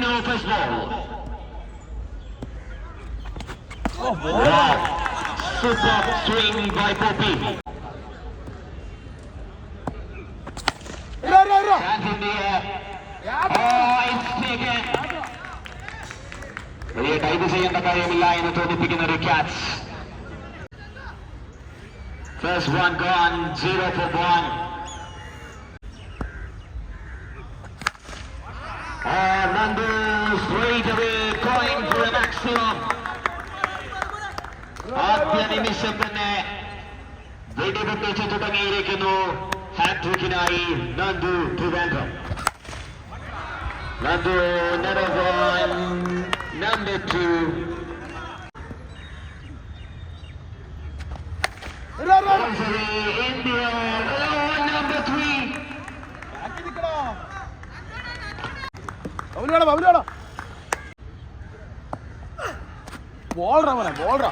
Patu. Kitino first ball. Wow. Super swing by Poppy. Hands in the air. Oh, it's taken. വലിയ type ചെയ്യേണ്ട കാര്യമില്ല എന്ന് തോന്നിപ്പിക്കുന്ന ഒരു catch first one gone zero four one ആദ്യ നിമിഷം തന്നെ വെടിപൊട്ടിച്ച് തുടങ്ങിയിരിക്കുന്നു. ഹാട്രിക്കിനായി Nandu Trivandrum Nandu number number two. India number three ball അവനാണ് ബോൾ ബോളറാ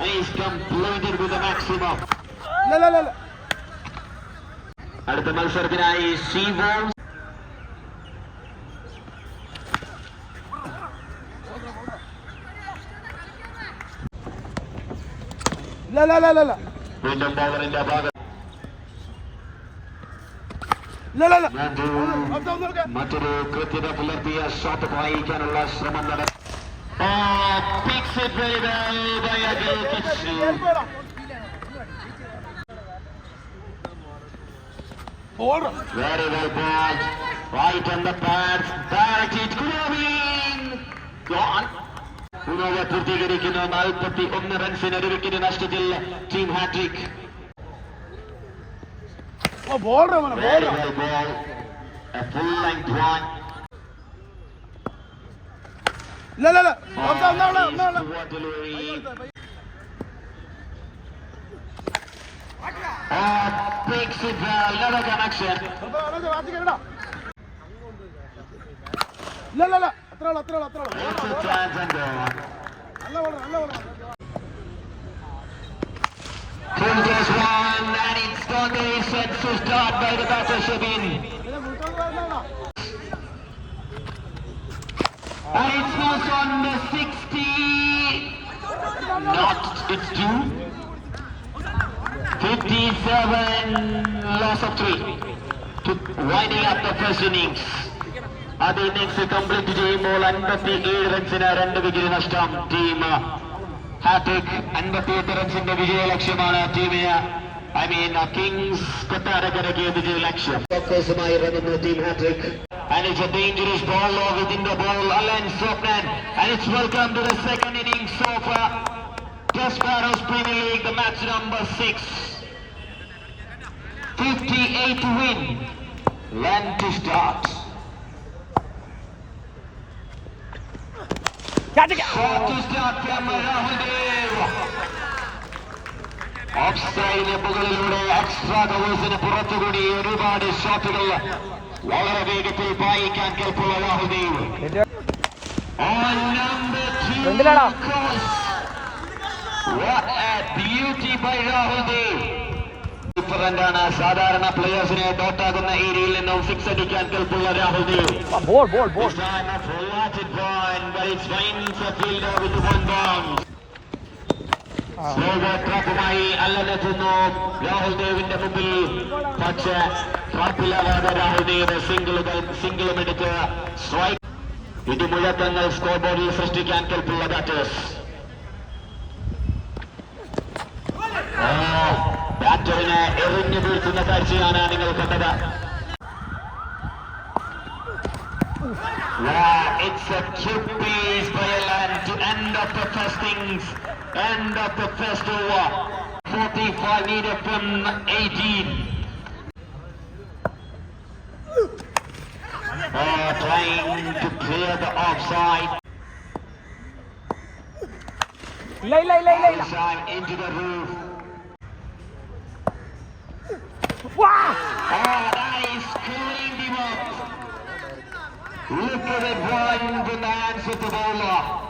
He's completed with a maximum. അടുത്ത മത്സരത്തിനായി ഷീവോൾ വീണ്ടും ബൗളറിന്റെ ഭാഗം മറ്റൊരു കൃത്യത പുലർത്തിയ ഷോട്ട് വായിക്കാനുള്ള ശ്രമം നടത്തി. فالبيداء بيد الكسر Very well balled. Right on the pads. Directed Kunovin. Gone. കുനോവ പൂർത്തീകരിക്കുന്നു നാൽപ്പത്തി ഒന്ന് റൺസിന് ഒരു വിക്കറ്റ് നഷ്ടത്തിൽ team hattrick ball ball ball ball ball ball ball ball ball അത്ര അത്ര അത്ര നല്ല വേണം നല്ല വേണം Princess one, and it's gone. They set to start by the battle Shabin. ഇതിനെ മുന്നോട്ട് വരുന്നതാണോ And it's most on the 60. Not, it's two. 57, loss of three. To winding up the first innings. അത് ഇന്നിങ്സ് കംപ്ലീറ്റ് ചെയ്യുമ്പോൾ അൻപത്തി ഏഴ് റൺസിന് രണ്ട് wicket നഷ്ടം team hat trick അൻപത്തിയെട്ട് റൺസിന്റെ വിജയ ലക്ഷ്യമാണ് ടീമിന് ഐ മീൻ കിങ്സ് കൊട്ടാരക്കരയ്ക്ക് വിജയ ലക്ഷ്യം ഫോക്കസുമായി ഇറങ്ങുന്നു team hat trick And it's a dangerous ball or within the ball, Alan Sopnan. And it's welcome to the second innings of uh, Desperados Premier League, the match number six. 58 to win. Land to start. Shot to start from Rahul Dev. എക്സ്ട്രയിലെ മുകളിലൂടെ extra കവേഴ്സിന് പുറത്തുകൂടി ഒരുപാട് ഷോട്ടുകൾ വളരെ വേഗത്തിൽ പായിക്കാൻ കേൾപ്പുള്ള രാഹുൽ ദേവ് ാണ് സാധാരണ പ്ലെയേഴ്സിനെ ഡോട്ടാകുന്ന ഏരിയയിൽ നിന്നും six അടിക്കാൻ കേൾപ്പുള്ള Rahul Dev This time a full-hearted point, but it finds a fielder with one bounce. Slower ട്രാപ്പുമായി അല്ലനെത്തുന്നു Rahul ദേവിന്റെ മുമ്പിൽ പക്ഷേ ട്രാപ്പിലാവാതെ രാഹുൽ ദേവ് സിംഗിളുകൾ സിംഗിളും എടുത്ത് സ്ട്രൈക്ക് ഇടിമുഴക്കങ്ങൾ സ്കോർ ബോർഡിൽ സൃഷ്ടിക്കാൻ കെൽപ്പുള്ള ബാറ്റേഴ്സ് ബാറ്ററിനെ എറിഞ്ഞു വീഴ്ത്തുന്ന കാഴ്ചയാണ് നിങ്ങൾ കണ്ടത് Wow, it's a cute piece by Elan to end of the first innings, end of the first over. 45 meters from 18. Uh, trying to clear the offside. Lay, lay, lay, lay. Offside into the roof. Wow! Oh, that is cleaning him up. Look at it, Brian, the man with the bowler.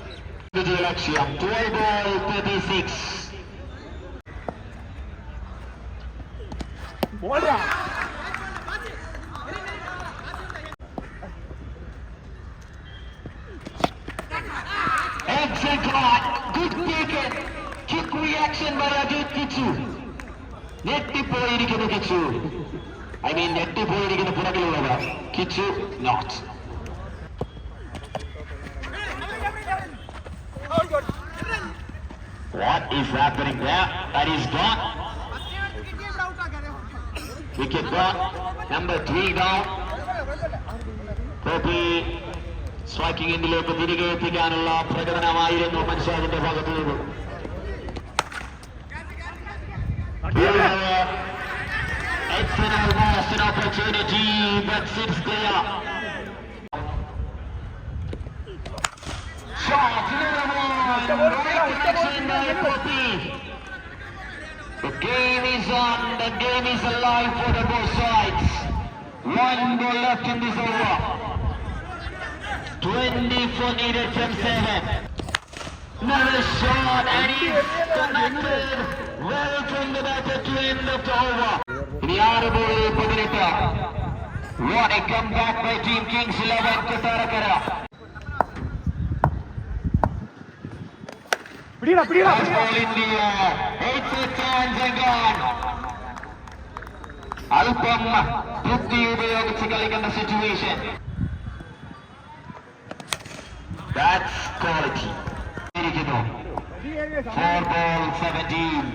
Vijay Lakshya, 12 ball 36. ഓടാ Excellent shot. Good taken. Quick reaction by Ajit Kichu. ഞെട്ടിപ്പോയിരിക്കുന്നു Kichu I mean ഞെട്ടിപ്പോയിരിക്കുന്ന പുറകിലുള്ളത് Kichu not What is happening there? That is gone. Wicket gone. Number three down. Copy striking എൻഡിലേക്ക് തിരികെ എത്തിക്കാനുള്ള പ്രകടനമായിരുന്നു മൻഷാദിന്റെ ഭാഗത്തു നിന്നും It's an almost an opportunity, but sits clear. Shot, the game is on, the game is alive for the both sides. One goal left in this over. 24 needed from 7. Another shot and he's connected. Well from the batter to end of the over. Yaraboli Pabrita. What a comeback by Team Kings 11 Kasarakara. and gone. അല്പം ബുദ്ധി ഉപയോഗിച്ച് കളിക്കേണ്ട situation That's quality. ഇരിക്കുന്നു four ball seventeen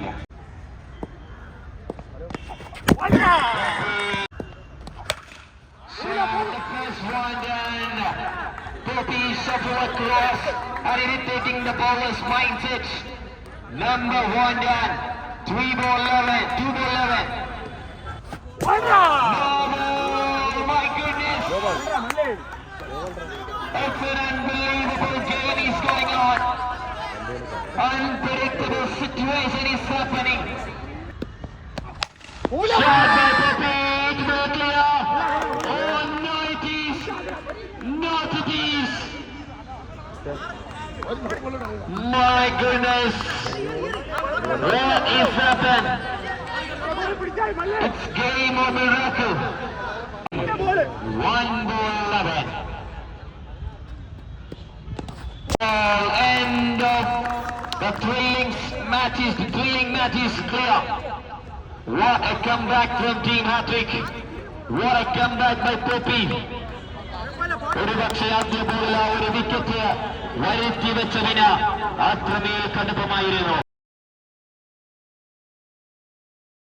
the first one down. Poppy Safua across, and irritating the bowler's mindset. Number one down. Three ball 11, two ball 11. Normal, my goodness. It's an unbelievable game is going on. Unpredictable situation is happening. Shot My goodness! What is happening? It's game of miracle. One ball eleven. Well, end of the thrilling matches. The thrilling matches clear. What a comeback from Team Hattrick. What a comeback by Poppy. ഒരുപക്ഷെ ആദ്യ ആ ഒരു wicket വരുത്തി വെച്ചതിന് അത്രമേൽ കടുപ്പമായിരുന്നു.